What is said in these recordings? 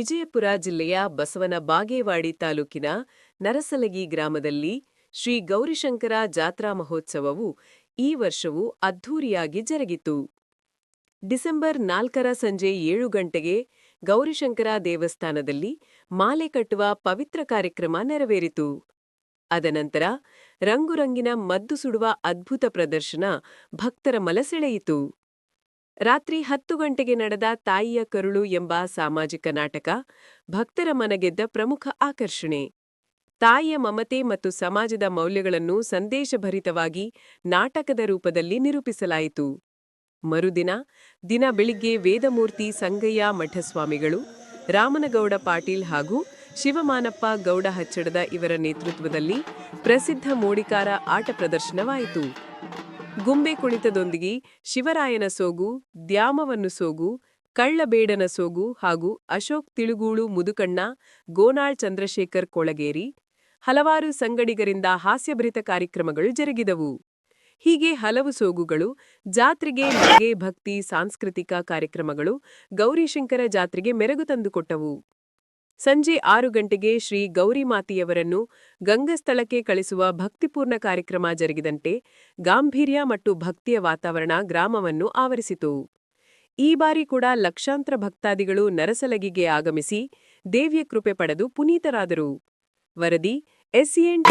ವಿಜಯಪುರ ಜಿಲ್ಲೆಯ ಬಸವನ ಬಾಗೇವಾಡಿ ತಾಲೂಕಿನ ನರಸಲಗಿ ಗ್ರಾಮದಲ್ಲಿ ಶ್ರೀ ಗೌರಿಶಂಕರ ಜಾತ್ರಾ ಮಹೋತ್ಸವವು ಈ ವರ್ಷವೂ ಅದ್ಧೂರಿಯಾಗಿ ಜರುಗಿತು. ಡಿಸೆಂಬರ್ ನಾಲ್ಕರ ಸಂಜೆ ಏಳು ಗಂಟೆಗೆ ಗೌರಿಶಂಕರ ದೇವಸ್ಥಾನದಲ್ಲಿ ಮಾಲೆ ಕಟ್ಟುವ ಪವಿತ್ರ ಕಾರ್ಯಕ್ರಮ ನೆರವೇರಿತು. ಅದನಂತರ ರಂಗುರಂಗಿನ ಮದ್ದು ಸುಡುವ ಅದ್ಭುತ ಪ್ರದರ್ಶನ ಭಕ್ತರ ಮನಸೆಳೆಯಿತು ರಾತ್ರಿ ಹತ್ತು ಗಂಟೆಗೆ ನಡೆದ ತಾಯಿಯ ಕರುಳು ಎಂಬ ಸಾಮಾಜಿಕ ನಾಟಕ, ಭಕ್ತರ ಮನಗೆದ್ದ ಪ್ರಮುಖ ಆಕರ್ಷಣೆ. ತಾಯಿಯ ಮಮತೆ ಮತ್ತು ಸಮಾಜದ ಮೌಲ್ಯಗಳನ್ನು ಸಂದೇಶಭರಿತವಾಗಿ ನಾಟಕದ ರೂಪದಲ್ಲಿ ನಿರೂಪಿಸಲಾಯಿತು. ಮರುದಿನ, ದಿನ ಬೆಳಿಗ್ಗೆ ವೇದಮೂರ್ತಿ ಸಂಗಯ್ಯ ಮಠಸ್ವಾಮಿಗಳು, ರಾಮನಗೌಡ ಪಾಟೀಲ್ ಹಾಗೂ ಶಿವಮಾನಪ್ಪ ಗೌಡ ಹಚ್ಚಡದ ಇವರ ನೇತೃತ್ವದಲ್ಲಿ ಪ್ರಸಿದ್ಧ ಮೋಡಿಕಾರ ಆಟ ಪ್ರದರ್ಶನವಾಯಿತು. ಗುಂಬೆ ಕುಣಿತದೊಂದಿಗೆ ಶಿವರಾಯನ ಸೋಗು, ದ್ಯಾಮವನ್ನು ಸೋಗು, ಕಳ್ಳಬೇಡನ ಸೋಗು ಹಾಗೂ ಅಶೋಕ್ ತಿಳುಗೂಳು ಮುದುಕಣ್ಣ, ಗೋನಾಳ್ ಚಂದ್ರಶೇಖರ್ ಕೊಳಗೇರಿ ಹಲವಾರು ಸಂಗಡಿಗರಿಂದ ಹಾಸ್ಯಭರಿತ ಕಾರ್ಯಕ್ರಮಗಳು ಜರುಗಿದವು. ಹೀಗೆ ಹಲವು ಸೋಗುಗಳು, ಜಾತ್ರೆಗೆ ನಗೆ ಭಕ್ತಿ, ಸಾಂಸ್ಕೃತಿಕ ಕಾರ್ಯಕ್ರಮಗಳು ಗೌರಿಶಂಕರ ಜಾತ್ರೆಗೆ ಮೆರಗು ತಂದುಕೊಟ್ಟವು. ಸಂಜೆ ಆರು ಗಂಟೆಗೆ ಶ್ರೀ ಗೌರಿಮಾತೆಯವರನ್ನು ಗಂಗಸ್ಥಳಕ್ಕೆ ಕಳಿಸುವ ಭಕ್ತಿಪೂರ್ಣ ಕಾರ್ಯಕ್ರಮ ಜರುಗಿದಂತೆ ಗಾಂಭೀರ್ಯ ಮತ್ತು ಭಕ್ತಿಯ ವಾತಾವರಣ ಗ್ರಾಮವನ್ನು ಆವರಿಸಿತು. ಈ ಬಾರಿ ಕೂಡ ಲಕ್ಷಾಂತರ ಭಕ್ತಾದಿಗಳು ನರಸಲಗಿಗೆ ಆಗಮಿಸಿ ದೇವಿಯ ಕೃಪೆ ಪಡೆದು ಪುನೀತರಾದರು. ವರದಿ ಎಸ್ಸಿಎನ್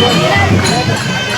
¡Gracias!